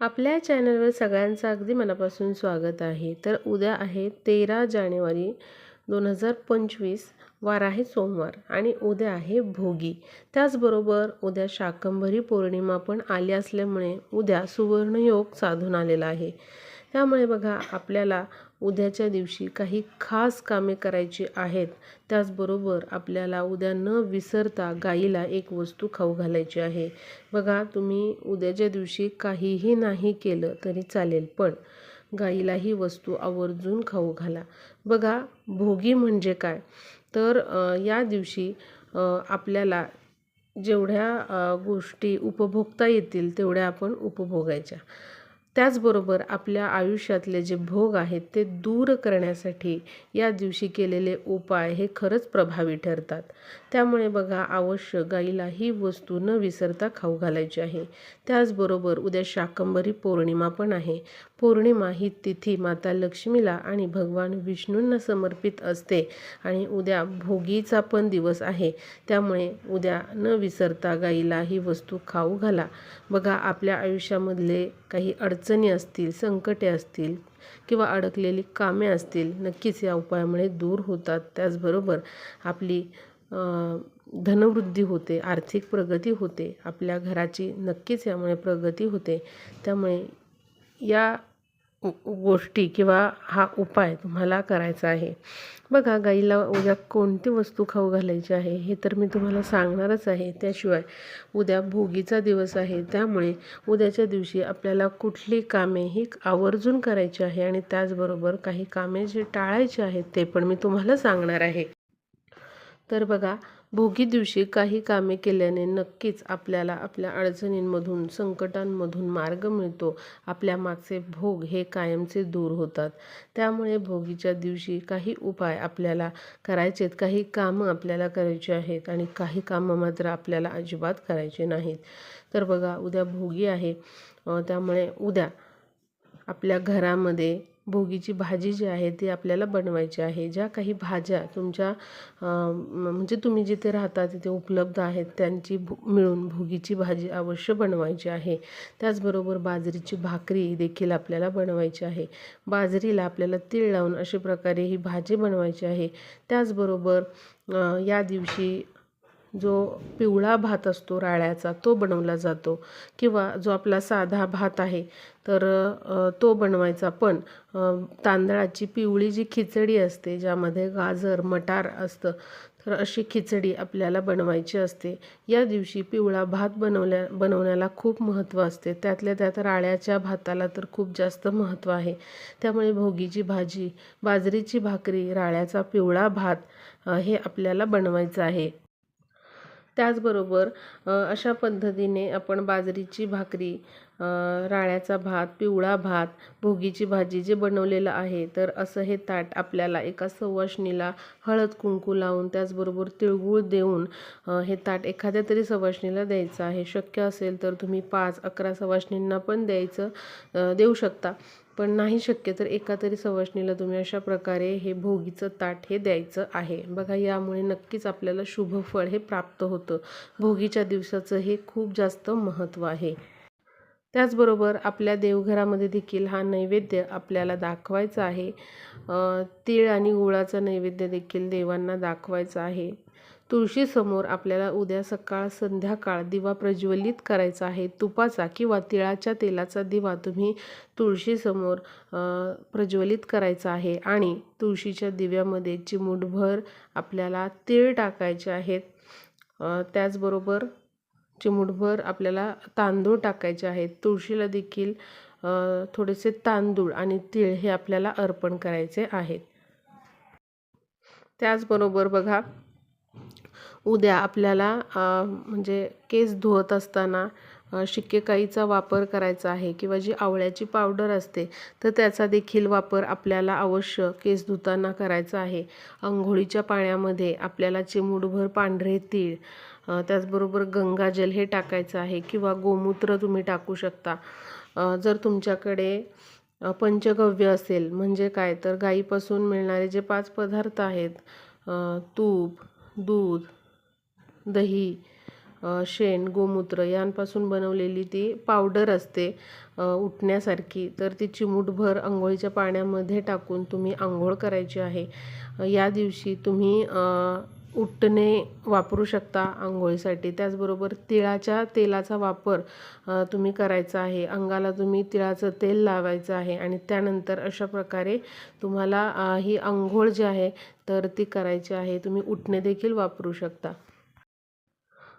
आपल्या चॅनलवर सगळ्यांचं अगदी मनापासून स्वागत आहे. तर उद्या आहे तेरा जानेवारी दोन हजार पंचवीस वार आहे सोमवार आणि उद्या आहे भोगी. त्याचबरोबर उद्या शाकंभरी पौर्णिमा पण आली असल्यामुळे उद्या सुवर्णयोग साधून आलेला आहे. त्यामुळे बघा आपल्याला उद्याच्या दिवशी काही खास कामे करायची आहेत. त्याचबरोबर आपल्याला उद्या न विसरता गाईला एक वस्तू खाऊ घालायची आहे. बघा तुम्ही उद्याच्या दिवशी काहीही नाही केलं तरी चालेल पण गाईला ही वस्तू आवर्जून खाऊ घाला. बघा भोगी म्हणजे काय? तर या दिवशी आपल्याला जेवढ्या गोष्टी उपभोगता येतील तेवढ्या आपण उपभोगायच्या. त्याचबरोबर आपल्या आयुष्यातले जे भोग आहेत ते दूर करण्यासाठी या दिवशी केलेले उपाय हे खरंच प्रभावी ठरतात. त्यामुळे बघा अवश्य गाईला ही वस्तू न विसरता खाऊ घालायची आहे. त्याचबरोबर उद्या शाकंभरी पौर्णिमा पण आहे. पौर्णिमा ही तिथी माता लक्ष्मीला आणि भगवान विष्णूंना समर्पित असते आणि उद्या भोगीचा पण दिवस आहे. त्यामुळे उद्या न विसरता गाईला ही वस्तू खाऊ घाला. बघा आपल्या आयुष्यामधले काही अडचण अडचणी असतील संकटे असतील किंवा अडकलेली कामे असतील नक्कीच या उपायामुळे दूर होतात. त्याचबरोबर आपली धनवृद्धी होते आर्थिक प्रगती होते आपल्या घराची नक्कीच यामुळे प्रगती होते. त्यामुळे या गोष्टी किंवा हा उपाय तुम्हाला करायचा आहे. बघा गाईला उद्या कोणती वस्तू खाऊ घालायची आहे हे तर मी तुम्हाला सांगणारच आहे. त्याशिवाय उद्या भोगीचा दिवस आहे. त्यामुळे उद्याच्या दिवशी आपल्याला कुठली कामे ही आवर्जून करायची आहे आणि त्याचबरोबर काही कामे जे टाळायची आहेत ते पण मी तुम्हाला सांगणार आहे. तर बघा भोगी दिवशी काही कामे केल्याने नक्कीच आपल्याला आपल्या अडचणींमधून संकटांमधून मार्ग मिळतो. आपल्या मागचे भोग हे कायमचे दूर होतात. त्यामुळे भोगीच्या दिवशी काही उपाय आपल्याला करायचे आहेत काही कामं आपल्याला करायची आहेत आणि काही कामं मात्र आपल्याला अजिबात करायचे नाहीत. तर बघा उद्या भोगी आहे. त्यामुळे उद्या आपल्या घरामध्ये भोगीची भाजी जी आहे ती आपल्याला बनवायची आहे. ज्या काही भाज्या तुमच्या म्हणजे तुम्ही जिथे राहता तिथे उपलब्ध आहेत त्यांची भु मिळून भोगीची भाजी अवश्य बनवायची आहे. त्याचबरोबर बाजरीची भाकरी देखील आपल्याला बनवायची आहे. बाजरीला आपल्याला तीळ लावून अशा प्रकारे ही भाजी बनवायची आहे. त्याचबरोबर या दिवशी जो पिवळा भात असतो राळ्याचा तो बनवला जातो. किंवा जो आपला साधा भात आहे तर तो बनवायचा. पण तांदळाची पिवळी जी खिचडी असते ज्यामध्ये गाजर मटार असतं तर अशी खिचडी आपल्याला बनवायची असते. या दिवशी पिवळा भात बनवल्या बनवण्याला खूप महत्त्व असते. त्यातल्या त्यात राळ्याच्या भाताला तर खूप जास्त महत्त्व आहे. त्यामुळे भोगीची भाजी बाजरीची भाकरी राळ्याचा पिवळा भात हे आपल्याला बनवायचं आहे. त्याचबरोबर अशा पद्धतीने आपण बाजरीची भाकरी राळ्याचा भात पिवळा भात भोगीची भाजी जे बनवलेलं आहे तर असं हे ताट आपल्याला एका सवाशणीला हळद कुंकू लावून त्याचबरोबर तिळगूळ देऊन हे ताट एखाद्या तरी सवाशणीला द्यायचं आहे. शक्य असेल तर तुम्ही पाच अकरा सवाशणींना पण द्यायचं देऊ शकता. पण नाही शक्य तर एका तरी सवाष्णीला तुम्ही अशा प्रकारे हे भोगीचं ताट हे द्यायचं आहे. बघा यामुळे नक्कीच आपल्याला शुभ फळ हे प्राप्त होतं. भोगीच्या दिवसाचं हे खूप जास्त महत्त्व आहे. त्याचबरोबर आपल्या देवघरामध्ये देखील हा नैवेद्य आपल्याला दाखवायचा आहे. तीळ आणि गुळाचा नैवेद्य देखील देवांना दाखवायचा आहे. तुळशीसमोर आपल्याला उद्या सकाळ संध्याकाळ दिवा प्रज्वलित करायचा आहे. तुपाचा किंवा तिळाच्या तेलाचा दिवा तुम्ही तुळशीसमोर प्रज्वलित करायचा आहे. आणि तुळशीच्या दिव्यामध्ये चिमूटभर आपल्याला तीळ टाकायचे आहेत. त्याचबरोबर चिमूटभर आपल्याला तांदूळ टाकायचे आहेत. तुळशीला देखील थोडेसे तांदूळ आणि तीळ हे आपल्याला अर्पण करायचे आहेत. त्याचबरोबर बघा उद्या आपल्याला म्हणजे केस धुवत असताना शिक्केकाईचा वापर करायचा आहे किंवा जी आवळ्याची पावडर असते तर त्याचा देखील वापर आपल्याला अवश्य केस धुताना करायचा आहे. अंघोळीच्या पाण्यामध्ये आपल्याला चिमूटभर पांढरे तीळ त्याचबरोबर गंगाजल हे टाकायचं आहे किंवा गोमूत्र तुम्ही टाकू शकता. जर तुमच्याकडे पंचगव्य असेल म्हणजे काय? तर गाईपासून मिळणारे जे पाच पदार्थ आहेत तूप दूध दही शेण गोमूत्र यांपासून बनवलेली ती पावडर असते उठण्यासारखी. तर ती चिमूटभर आंघोळीच्या पाण्यामध्ये टाकून तुम्ही आंघोळ करायची आहे. या दिवशी तुम्ही उटणे वापरू शकता आंघोळीसाठी. त्याचबरोबर तिळाच्या तेलाचा वापर तुम्ही करायचा आहे. अंगाला तुम्ही तिळाचं तेल लावायचं आहे आणि त्यानंतर अशा प्रकारे तुम्हाला ही आंघोळ जी आहे तर ती करायची आहे. तुम्ही उटणे देखील वापरू शकता.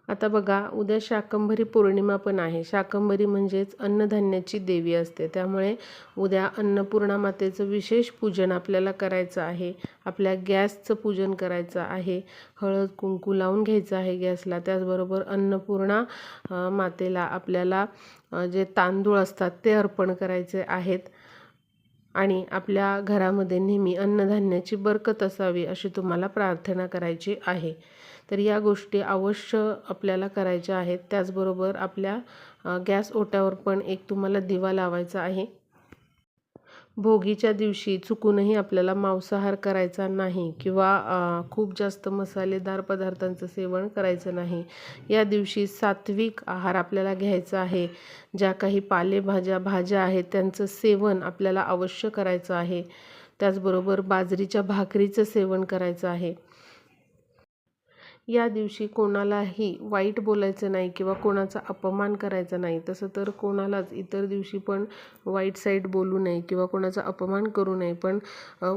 आता बघा उद्या शाकंभरी पौर्णिमा पण आहे. शाकंभरी म्हणजेच अन्नधान्याची देवी असते. त्यामुळे उद्या अन्नपूर्णा मातेचं विशेष पूजन आपल्याला करायचं आहे. आपल्या गॅसचं पूजन करायचं आहे. हळद कुंकू लावून घ्यायचं आहे गॅसला. त्याचबरोबर अन्नपूर्णा मातेला आपल्याला जे तांदूळ असतात ते अर्पण करायचे आहेत. आणि आपल्या घरामध्ये नेहमी अन्नधान्याची बरकत असावी अशी तुम्हाला प्रार्थना करायची आहे. तर या गोष्टी अवश्य आपल्याला करायच्या आहेत. त्याचबरोबर आपल्या गॅस ओट्यावर पण एक तुम्हाला दिवा लावायचा आहे. भोगीच्या दिवशी चुकूनही आपल्याला मांसाहार करायचा नाही किंवा खूप जास्त मसालेदार पदार्थांचं सेवन करायचं नाही. या दिवशी सात्विक आहार आपल्याला घ्यायचा आहे. ज्या काही पालेभाज्या भाज्या आहेत त्यांचं सेवन आपल्याला अवश्य करायचं आहे. त्याचबरोबर बाजरीच्या भाकरीचं सेवन करायचं आहे. या दिवशी कोणालाही वाईट बोलायचं नाही किंवा कोणाचा अपमान करायचा नाही. तसं तर कोणालाच इतर दिवशी पण वाईट साईड बोलू नये किंवा कोणाचा अपमान करू नये. पण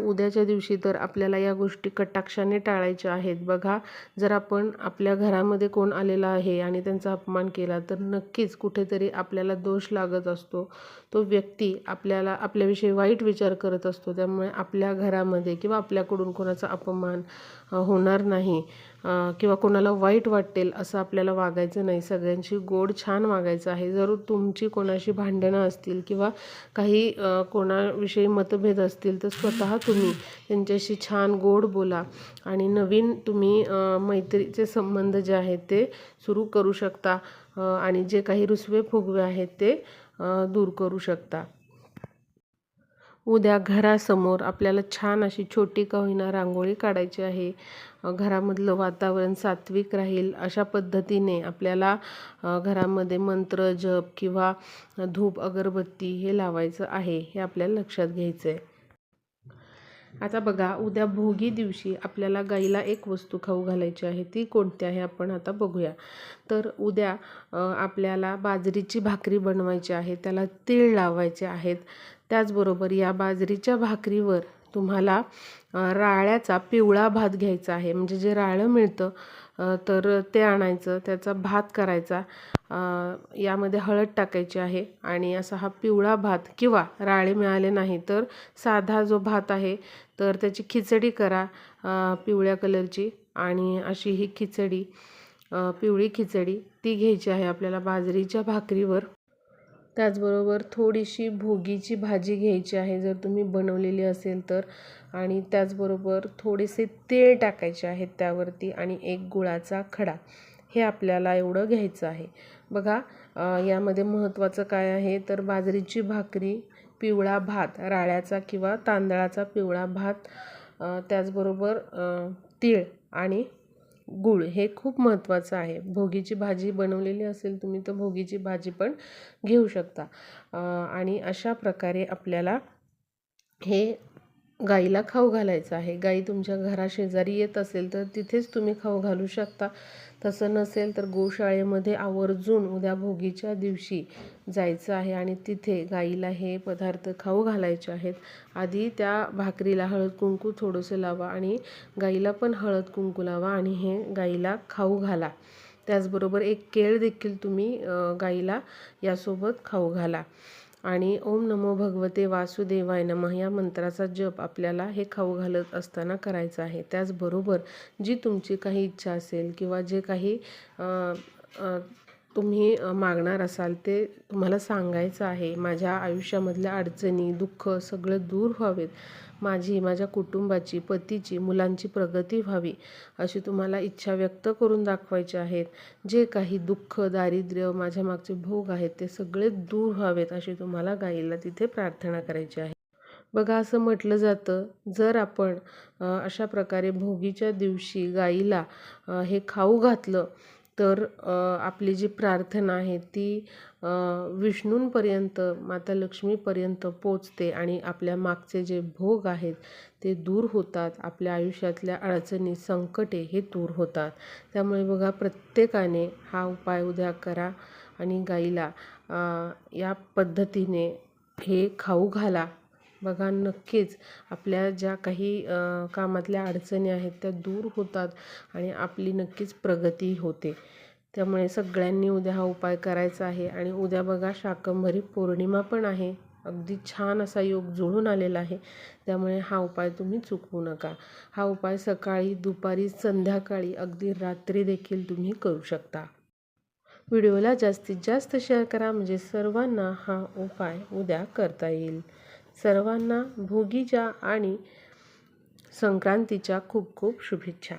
उद्याच्या दिवशी तर आपल्याला या गोष्टी कटाक्षाने टाळायच्या आहेत. बघा जर आपण आपल्या घरामध्ये कोण आलेला आहे आणि त्यांचा अपमान केला तर नक्कीच कुठेतरी आपल्याला दोष लागत असतो. तो व्यक्ती आपल्याला आपल्याविषयी वाईट विचार करत असतो. त्यामुळे आपल्या घरामध्ये किंवा आपल्याकडून कोणाचा अपमान होणार नाही. किंवा कोणाला वाईट वाटेल असं आपल्याला वागायचं नाही. सगळ्यांशी गोड छान वागायचं आहे. जर तुमची कोणाशी भांडणं असतील किंवा काही कोणाविषयी मतभेद असतील तर स्वतः तुम्ही त्यांच्याशी छान गोड बोला. आणि नवीन तुम्ही मैत्रीचे संबंध जे आहेत ते सुरू करू शकता. आणि जे काही रुसवे फुगवे आहेत ते दूर करू शकता. उद्या घरासमोर आपल्याला छान अशी छोटी का होईना रांगोळी काढायची आहे. घरामधलं वातावरण सात्विक राहील अशा पद्धतीने आपल्याला घरामध्ये मंत्र जप किंवा धूप अगरबत्ती हे लावायचं आहे हे आपल्याला लक्षात घ्यायचं आहे आता बघा उद्या भोगी दिवशी आपल्याला गाईला एक वस्तू खाऊ घालायची आहे ती कोणती आहे आपण आता बघूया. तर उद्या आपल्याला बाजरीची भाकरी बनवायची आहे त्याला तीळ लावायचे आहेत. त्याचबरोबर या बाजरीच्या भाकरीवर तुम्हाला राळ्याचा पिवळा भात घ्यायचा आहे. म्हणजे जे राळं मिळतं तर ते आणायचं त्याचा भात करायचा. यामध्ये हळद टाकायची आहे आणि असा हा पिवळा भात किंवा राळे मिळाले नाही तर साधा जो भात आहे तर त्याची खिचडी करा पिवळ्या कलरची आणि अशी ही खिचडी पिवळी खिचडी ती घ्यायची आहे आपल्याला बाजरीच्या भाकरीवर. त्याचबरोबर थोडीशी भोगीची भाजी घ्यायची आहे जर तुम्ही बनवलेली असेल तर. आणि त्याचबरोबर थोडेसे तेल टाकायचे आहेत त्यावरती आणि एक गुळाचा खडा. हे आपल्याला एवढं घ्यायचं आहे. बघा यामध्ये महत्त्वाचं काय आहे तर बाजरीची भाकरी पिवळा भात राळ्याचा किंवा तांदळाचा पिवळा भात त्याचबरोबर तीळ आणि गूळ हे खूप महत्त्वाचं आहे. भोगीची भाजी बनवलेली असेल तुम्ही तर भोगीची भाजी पण घेऊ शकता. आणि अशा प्रकारे आपल्याला हे गाईला खाऊ घालायचं आहे. गाई तुमच्या घराशेजारी येत असेल तर तिथेच तुम्ही खाऊ घालू शकता. तसं नसेल तर गोशाळेमध्ये आवर्जून उद्या भोगीच्या दिवशी जायचं आहे आणि तिथे गाईला हे पदार्थ खाऊ घालायचे आहेत. आधी त्या भाकरीला हळद कुंकू थोडंसं लावा आणि गाईला पण हळद कुंकू लावा आणि हे गाईला खाऊ घाला. त्याचबरोबर एक केळ देखील तुम्ही गाईला यासोबत खाऊ घाला. आणि ओम नमो भगवते वासुदेवाय नमः या मंत्राचा जप आपल्याला हे खाऊ घालत असताना करायचा आहे. त्याचबरोबर जी तुमची काही इच्छा असेल किंवा जे काही तुम्ही मागणार असाल ते तुम्हाला सांगायचं आहे. माझ्या आयुष्यामधल्या अडचणी दुःख सगळं दूर व्हावेत. माझी माझ्या कुटुंबाची पतीची मुलांची प्रगती व्हावी अशी तुम्हाला इच्छा व्यक्त करून दाखवायची आहेत. जे काही दुःख दारिद्र्य माझ्या मागचे भोग आहेत ते सगळे दूर व्हावेत अशी तुम्हाला गाईला तिथे प्रार्थना करायची आहे. बघा असं म्हटलं जातं जर आपण अशा प्रकारे भोगीच्या दिवशी गाईला हे खाऊ घातलं तर आपली जी प्रार्थना आहे ती विष्णूंपर्यंत माता लक्ष्मीपर्यंत पोचते आणि आपल्या मागचे जे भोग आहेत ते दूर होतात. आपल्या आयुष्यातल्या अडचणी संकटे हे दूर होतात. त्यामुळे बघा प्रत्येकाने हा उपाय उद्या करा आणि गाईला या पद्धतीने हे खाऊ घाला. बघा नक्कीच आपल्या ज्या काही कामातल्या अडचणी आहेत त्या दूर होतात आणि आपली नक्कीच प्रगती होते. त्यामुळे सगळ्यांनी उद्या हा उपाय करायचा आहे आणि उद्या बघा शाकंभरी पौर्णिमा पण आहे. अगदी छान असा योग जुळून आलेला आहे. त्यामुळे हा उपाय तुम्ही चुकवू नका. हा उपाय सकाळी दुपारी संध्याकाळी अगदी रात्री देखील तुम्ही करू शकता. व्हिडिओला जास्तीत जास्त शेअर करा. म्हणजे सर्वांना हा उपाय उद्या करता येईल. सर्वांना भोगीच्या आणि संक्रांतीच्या खूप खूप शुभेच्छा.